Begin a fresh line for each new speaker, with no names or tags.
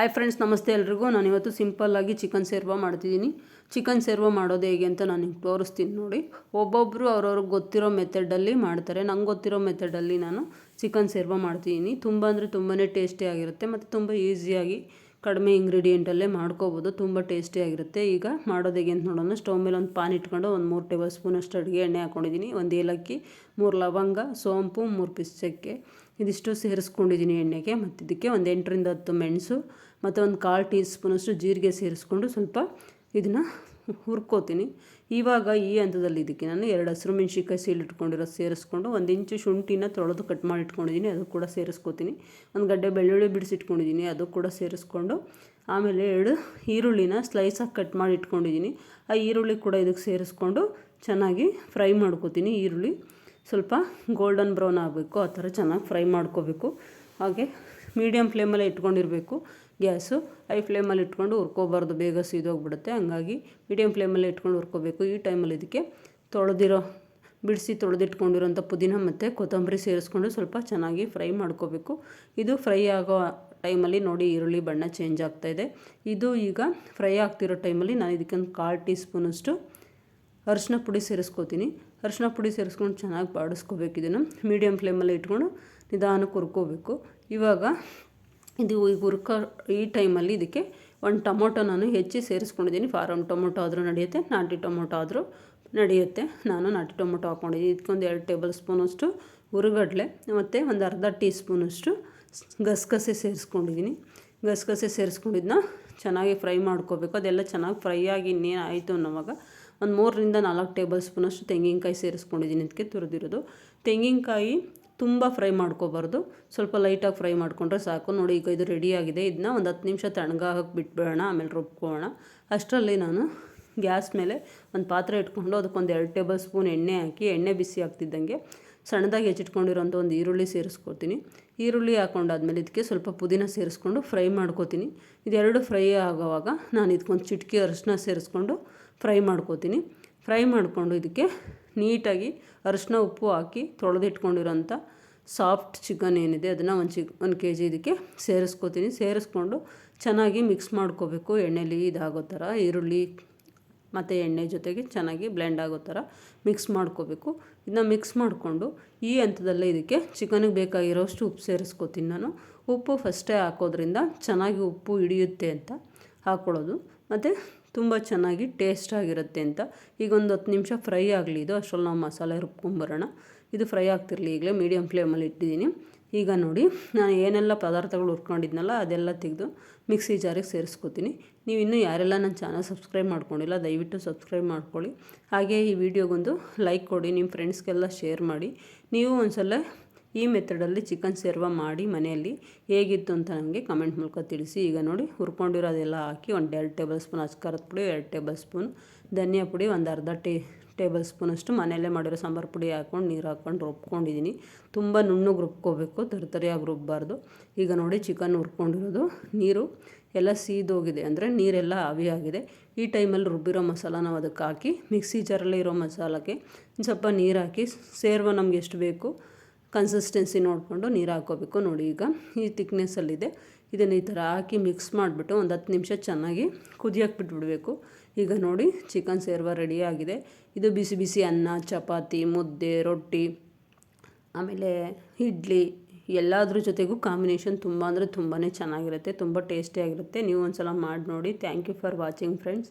Hi friends ನಮಸ್ತೆ ಎಲ್ರಿಗೂ. ನಾನು ಇವತ್ತು ಸಿಂಪಲ್ಲಾಗಿ ಚಿಕನ್ ಸೇರ್ವ ಮಾಡ್ತಿದ್ದೀನಿ ಚಿಕನ್ ಸೇರ್ವ ಮಾಡೋದು ಹೇಗೆ ಅಂತ ನಾನು ನಿಮ್ಗೆ ತೋರಿಸ್ತೀನಿ ನೋಡಿ. ಒಬ್ಬೊಬ್ಬರು ಅವ್ರವ್ರಿಗೆ ಗೊತ್ತಿರೋ ಮೆಥಡಲ್ಲಿ ಮಾಡ್ತಾರೆ. ನಂಗೆ ಗೊತ್ತಿರೋ ಮೆಥಡಲ್ಲಿ ನಾನು ಚಿಕನ್ ಸೇರ್ವ ಮಾಡ್ತಿದ್ದೀನಿ ತುಂಬ ಅಂದರೆ ತುಂಬಾ ಟೇಸ್ಟಿಯಾಗಿರುತ್ತೆ ಮತ್ತು ತುಂಬ ಈಸಿಯಾಗಿ ಕಡಿಮೆ ಇಂಗ್ರೀಡಿಯೆಂಟಲ್ಲೇ ಮಾಡ್ಕೋಬೋದು. ತುಂಬ ಟೇಸ್ಟಿಯಾಗಿರುತ್ತೆ ಈಗ ಮಾಡೋದು ಹೇಗೆ ಅಂತ ನೋಡೋಣ. ಸ್ಟವ್ ಮೇಲೆ ಒಂದು ಪಾನ್ ಇಟ್ಕೊಂಡು ಒಂದು ಮೂರು ಟೇಬಲ್ ಸ್ಪೂನಷ್ಟು ಅಡುಗೆ ಎಣ್ಣೆ ಹಾಕ್ಕೊಂಡಿದ್ದೀನಿ ಒಂದು ಏಲಕ್ಕಿ, ಮೂರು ಲವಂಗ, ಸೋಂಪು, ಮೂರು ಪಿಸ್ ಚಕ್ಕೆ ಇದಿಷ್ಟು ಸೇರಿಸ್ಕೊಂಡಿದ್ದೀನಿ ಎಣ್ಣೆಗೆ. ಮತ್ತು ಇದಕ್ಕೆ ಒಂದು ಎಂಟರಿಂದ ಹತ್ತು ಮೆಣಸು ಮತ್ತು ಒಂದು ಕಾಲು ಟೀ ಸ್ಪೂನಷ್ಟು ಜೀರಿಗೆ ಸೇರಿಸ್ಕೊಂಡು ಸ್ವಲ್ಪ ಇದನ್ನು ಹುರ್ಕೋತೀನಿ. ಇವಾಗ ಈ ಹಂತದಲ್ಲಿ ಇದಕ್ಕೆ ನಾನು ಎರಡು ಹಸಿರು ಮೆಣಸಿನ್ಕಾಯಿ ಇಟ್ಕೊಂಡಿರೋ, ಸೇರಿಸ್ಕೊಂಡು ಒಂದು ಇಂಚು ಶುಂಠಿನ ತೊಳೆದು ಕಟ್ ಮಾಡಿ ಇಟ್ಕೊಂಡಿದ್ದೀನಿ ಅದು ಕೂಡ ಸೇರಿಸ್ಕೋತೀನಿ. ಒಂದು ಗಡ್ಡೆ ಬೆಳ್ಳುಳ್ಳಿ ಬಿಡಿಸಿಟ್ಕೊಂಡಿದ್ದೀನಿ ಅದು ಕೂಡ ಸೇರಿಸ್ಕೊಂಡು ಆಮೇಲೆ ಎರಡು ಈರುಳ್ಳಿನ ಸ್ಲೈಸಾಗಿ ಕಟ್ ಮಾಡಿ ಇಟ್ಕೊಂಡಿದ್ದೀನಿ ಆ ಈರುಳ್ಳಿ ಕೂಡ ಇದಕ್ಕೆ ಸೇರಿಸ್ಕೊಂಡು ಚೆನ್ನಾಗಿ ಫ್ರೈ ಮಾಡ್ಕೋತೀನಿ. ಈರುಳ್ಳಿ ಸ್ವಲ್ಪ ಗೋಲ್ಡನ್ ಬ್ರೌನ್ ಆಗಬೇಕು, ಆ ಥರ ಚೆನ್ನಾಗಿ ಫ್ರೈ ಮಾಡ್ಕೋಬೇಕು. ಹಾಗೆ ಮೀಡಿಯಮ್ ಫ್ಲೇಮಲ್ಲೇ ಇಟ್ಕೊಂಡಿರಬೇಕು. ಗ್ಯಾಸು, ಹೈ ಫ್ಲೇಮಲ್ಲಿ ಇಟ್ಕೊಂಡು ಹುರ್ಕೋಬಾರ್ದು. ಬೇಗ ಸೀದೋಗ್ಬಿಡುತ್ತೆ. ಹಂಗಾಗಿ ಮೀಡಿಯಮ್ ಫ್ಲೇಮಲ್ಲಿ ಇಟ್ಕೊಂಡು ಹುರ್ಕೋಬೇಕು. ಈ ಟೈಮಲ್ಲಿ ಇದಕ್ಕೆ ತೊಳೆದಿರೋ, ಬಿಡಿಸಿ ತೊಳೆದಿಟ್ಕೊಂಡಿರೋಂಥ ಪುದೀನ ಮತ್ತು ಕೊತ್ತಂಬರಿ ಸೇರಿಸ್ಕೊಂಡು ಸ್ವಲ್ಪ ಚೆನ್ನಾಗಿ ಫ್ರೈ ಮಾಡ್ಕೋಬೇಕು. ಇದು ಫ್ರೈ ಆಗೋ ಟೈಮಲ್ಲಿ ನೋಡಿ ಈರುಳ್ಳಿ ಬಣ್ಣ ಚೇಂಜ್ ಆಗ್ತಾಯಿದೆ ಇದು. ಈಗ ಫ್ರೈ ಆಗ್ತಿರೋ ಟೈಮಲ್ಲಿ ನಾನು ಇದಕ್ಕೆ ಒಂದು ಕಾಲು ಟೀ ಸ್ಪೂನಷ್ಟು ಅರಿಶಿನ ಪುಡಿ ಸೇರಿಸ್ಕೋತೀನಿ. ಅರಿಶಿನ ಪುಡಿ ಸೇರಿಸ್ಕೊಂಡು ಚೆನ್ನಾಗಿ ಬಾಡಿಸ್ಕೋಬೇಕು ಇದನ್ನು. ಮೀಡಿಯಮ್ ಫ್ಲೇಮಲ್ಲಿ ಇಟ್ಕೊಂಡು ನಿಧಾನಕ್ಕೆ ಹುರ್ಕೋಬೇಕು. ಇವಾಗ ಇದು ಈಗ ಹುರ್ಕ ಈ ಟೈಮಲ್ಲಿ ಇದಕ್ಕೆ ಒಂದು ಟೊಮೊಟೊ ನಾನು ಹೆಚ್ಚಿ ಸೇರಿಸ್ಕೊಂಡಿದ್ದೀನಿ. ಫಾರಮ್ ಟೊಮೊಟೊ ಆದರೂ ನಡೆಯುತ್ತೆ, ನಾಟಿ ಟೊಮೊಟೊ ಆದರೂ ನಡೆಯುತ್ತೆ. ನಾನು ನಾಟಿ ಟೊಮೊಟೊ ಹಾಕ್ಕೊಂಡಿದ್ದೀನಿ. ಇದಕ್ಕೊಂದು ಎರಡು ಟೇಬಲ್ ಸ್ಪೂನಷ್ಟು ಹುರುಗಡ್ಲೆ ಮತ್ತು ಒಂದು ಅರ್ಧ ಟೀ ಸ್ಪೂನಷ್ಟು ಗಸಗಸೆ ಸೇರಿಸ್ಕೊಂಡಿದ್ದೀನಿ. ಗಸಗಸೆ ಸೇರಿಸ್ಕೊಂಡಿದ್ದನ್ನ ಚೆನ್ನಾಗಿ ಫ್ರೈ ಮಾಡ್ಕೋಬೇಕು. ಅದೆಲ್ಲ ಚೆನ್ನಾಗಿ ಫ್ರೈ ಆಗಿ ಇನ್ನೇನು ಆಯಿತು ಅನ್ನೋವಾಗ ಒಂದು ಮೂರರಿಂದ ನಾಲ್ಕು ಟೇಬಲ್ ಸ್ಪೂನಷ್ಟು ತೆಂಗಿನಕಾಯಿ ಸೇರಿಸ್ಕೊಂಡಿದ್ದೀನಿ. ಇದಕ್ಕೆ ತುರಿದಿರೋದು. ತೆಂಗಿನಕಾಯಿ ತುಂಬ ಫ್ರೈ ಮಾಡ್ಕೋಬಾರ್ದು. ಸ್ವಲ್ಪ ಲೈಟಾಗಿ ಫ್ರೈ ಮಾಡಿಕೊಂಡ್ರೆ ಸಾಕು. ನೋಡಿ, ಈಗ ಇದು ರೆಡಿಯಾಗಿದೆ ಇದನ್ನ ಒಂದು ಹತ್ತು ನಿಮಿಷ ತಣ್ಣಗಾಗಕ್ಕೆ ಬಿಟ್ಬಿಡೋಣ, ಆಮೇಲೆ ರುಬ್ಕೊಳ್ಳೋಣ. ಅಷ್ಟರಲ್ಲಿ ನಾನು ಗ್ಯಾಸ್ ಮೇಲೆ ಒಂದು ಪಾತ್ರೆ ಇಟ್ಕೊಂಡು ಅದಕ್ಕೊಂದು ಎರಡು ಟೇಬಲ್ ಸ್ಪೂನ್ ಎಣ್ಣೆ ಹಾಕಿ, ಎಣ್ಣೆ ಬಿಸಿ ಆಗ್ತಿದ್ದಂಗೆ ಸಣ್ಣದಾಗಿ ಹೆಚ್ಚಿಟ್ಕೊಂಡಿರೋಂಥ ಒಂದು ಈರುಳ್ಳಿ ಸೇರಿಸ್ಕೊತೀನಿ. ಈರುಳ್ಳಿ ಹಾಕೊಂಡಾದ್ಮೇಲೆ ಇದಕ್ಕೆ ಸ್ವಲ್ಪ ಪುದೀನ ಸೇರಿಸ್ಕೊಂಡು ಫ್ರೈ ಮಾಡ್ಕೋತೀನಿ. ಇದೆರಡು ಫ್ರೈ ಆಗೋವಾಗ ನಾನು ಇದಕ್ಕೊಂದು ಚಿಟಕಿ ಅರಿಶಿನ ಸೇರಿಸ್ಕೊಂಡು ಫ್ರೈ ಮಾಡ್ಕೋತೀನಿ. ಫ್ರೈ ಮಾಡಿಕೊಂಡು ಇದಕ್ಕೆ ನೀಟಾಗಿ ಅರಿಶಿನ ಉಪ್ಪು ಹಾಕಿ ತೊಳೆದಿಟ್ಕೊಂಡಿರೋಂಥ ಸಾಫ್ಟ್ ಚಿಕನ್ ಏನಿದೆ ಅದನ್ನು ಒಂದು ಚಿಕ್, ಒಂದು ಕೆ ಜಿ ಇದಕ್ಕೆ ಸೇರಿಸ್ಕೋತೀನಿ. ಸೇರಿಸ್ಕೊಂಡು ಚೆನ್ನಾಗಿ ಮಿಕ್ಸ್ ಮಾಡ್ಕೋಬೇಕು. ಎಣ್ಣೆಲಿ ಇದಾಗೋ ಥರ, ಈರುಳ್ಳಿ ಮತ್ತು ಎಣ್ಣೆ ಜೊತೆಗೆ ಚೆನ್ನಾಗಿ ಬ್ಲೆಂಡ್ ಆಗೋ ಥರ ಮಿಕ್ಸ್ ಮಾಡ್ಕೋಬೇಕು. ಇದನ್ನ ಮಿಕ್ಸ್ ಮಾಡಿಕೊಂಡು ಈ ಹಂತದಲ್ಲೇ ಇದಕ್ಕೆ ಚಿಕನಿಗೆ ಬೇಕಾಗಿರೋಷ್ಟು ಉಪ್ಪು ಸೇರಿಸ್ಕೋತೀನಿ ನಾನು. ಉಪ್ಪು ಫಸ್ಟೇ ಹಾಕೋದ್ರಿಂದ ಚೆನ್ನಾಗಿ ಉಪ್ಪು ಹಿಡಿಯುತ್ತೆ ಅಂತ ಹಾಕ್ಕೊಳ್ಳೋದು ಮತ್ತು ತುಂಬ ಚೆನ್ನಾಗಿ ಟೇಸ್ಟ್ ಆಗಿರುತ್ತೆ ಅಂತ. ಈಗ ಒಂದು ಹತ್ತು ನಿಮಿಷ ಫ್ರೈ ಆಗಲಿ, ಇದು ಅಷ್ಟರಲ್ಲಿ ನಾವು ಮಸಾಲೆ ರುಬ್ಕೊಂಬರೋಣ. ಇದು ಫ್ರೈ ಆಗ್ತಿರಲಿ ಈಗಲೇ ಮೀಡಿಯಮ್ ಫ್ಲೇಮಲ್ಲಿ ಇಟ್ಟಿದ್ದೀನಿ. ಈಗ ನೋಡಿ, ನಾನು ಏನೆಲ್ಲ ಪದಾರ್ಥಗಳು ಹುರ್ಕೊಂಡಿದ್ನಲ್ಲ, ಅದೆಲ್ಲ ತೆಗೆದು ಮಿಕ್ಸಿ ಜಾರಿಗೆ ಸೇರಿಸ್ಕೊತೀನಿ. ನೀವು ಇನ್ನೂ ಯಾರೆಲ್ಲ ನನ್ನ ಚಾನಲ್ ಸಬ್ಸ್ಕ್ರೈಬ್ ಮಾಡ್ಕೊಂಡಿಲ್ಲ, ದಯವಿಟ್ಟು ಸಬ್ಸ್ಕ್ರೈಬ್ ಮಾಡ್ಕೊಳ್ಳಿ. ಹಾಗೆ ಈ ವಿಡಿಯೋಗೊಂದು ಲೈಕ್ ಕೊಡಿ, ನಿಮ್ಮ ಫ್ರೆಂಡ್ಸ್ಗೆಲ್ಲ ಶೇರ್ ಮಾಡಿ. ನೀವು ಒಂದು ಸಲ ಈ ಮೆಥಡಲ್ಲಿ ಚಿಕನ್ ಸೇರ್ವ ಮಾಡಿ ಮನೆಯಲ್ಲಿ ಹೇಗಿತ್ತು ಅಂತ ನಮಗೆ ಕಮೆಂಟ್ ಮೂಲಕ ತಿಳಿಸಿ. ಈಗ ನೋಡಿ, ಹುರ್ಕೊಂಡಿರೋದೆಲ್ಲ ಹಾಕಿ ಒಂದು ಎರಡು ಟೇಬಲ್ ಸ್ಪೂನ್ ಅಚ್ಕಾರದ ಪುಡಿ, ಎರಡು ಟೇಬಲ್ ಸ್ಪೂನ್ ಧನಿಯಾ ಪುಡಿ, ಒಂದು ಅರ್ಧ ಟೇ, ಟೇಬಲ್ ಸ್ಪೂನಷ್ಟು ಮನೆಯಲ್ಲೇ ಮಾಡಿರೋ ಸಾಂಬಾರು ಪುಡಿ ಹಾಕ್ಕೊಂಡು, ನೀರು ಹಾಕ್ಕೊಂಡು ರುಬ್ಕೊಂಡಿದ್ದೀನಿ. ತುಂಬ ನುಣ್ಣಗೆ ರುಬ್ಕೋಬೇಕು, ತರಿತರಿಯಾಗಿ ರುಬ್ಬಾರ್ದು ಈಗ ನೋಡಿ, ಚಿಕನ್ ಹುರ್ಕೊಂಡಿರೋದು. ನೀರು ಎಲ್ಲ ಸೀದೋಗಿದೆ. ಅಂದರೆ ನೀರೆಲ್ಲ ಆವಿಯಾಗಿದೆ. ಈ ಟೈಮಲ್ಲಿ ರುಬ್ಬಿರೋ ಮಸಾಲ ನಾವು ಅದಕ್ಕೆ ಹಾಕಿ, ಮಿಕ್ಸಿ ಜಾರಲ್ಲಿ ಇರೋ ಮಸಾಲಕ್ಕೆ ಸ್ವಲ್ಪ ನೀರು ಹಾಕಿ, ಸೇರ್ವ ನಮ್ಗೆ ಎಷ್ಟು ಬೇಕು. ಕನ್ಸಿಸ್ಟೆನ್ಸಿ ನೋಡಿಕೊಂಡು ನೀರು ಹಾಕೋಬೇಕು ನೋಡಿ ಈಗ ಈ ತಿಕ್ನೆಸ್ಸಲ್ಲಿದೆ ಇದನ್ನು ಈ ಥರ ಹಾಕಿ ಮಿಕ್ಸ್ ಮಾಡಿಬಿಟ್ಟು ಒಂದು ಹತ್ತು ನಿಮಿಷ ಚೆನ್ನಾಗಿ ಕುದಿಯೋಕೆ ಬಿಟ್ಬಿಡಬೇಕು. ಈಗ ನೋಡಿ ಚಿಕನ್ ಸೇರ್ವ ರೆಡಿಯಾಗಿದೆ ಇದು ಬಿಸಿ ಬಿಸಿ ಅನ್ನ, ಚಪಾತಿ, ಮುದ್ದೆ, ರೊಟ್ಟಿ, ಆಮೇಲೆ ಇಡ್ಲಿ ಎಲ್ಲದ್ರ ಜೊತೆಗೂ ಕಾಂಬಿನೇಷನ್ ತುಂಬ ಅಂದರೆ ತುಂಬಾ ಚೆನ್ನಾಗಿರುತ್ತೆ, ತುಂಬ ಟೇಸ್ಟಿಯಾಗಿರುತ್ತೆ ನೀವು ಒಂದು ಸಲ ಮಾಡಿ ನೋಡಿ thank you for watching friends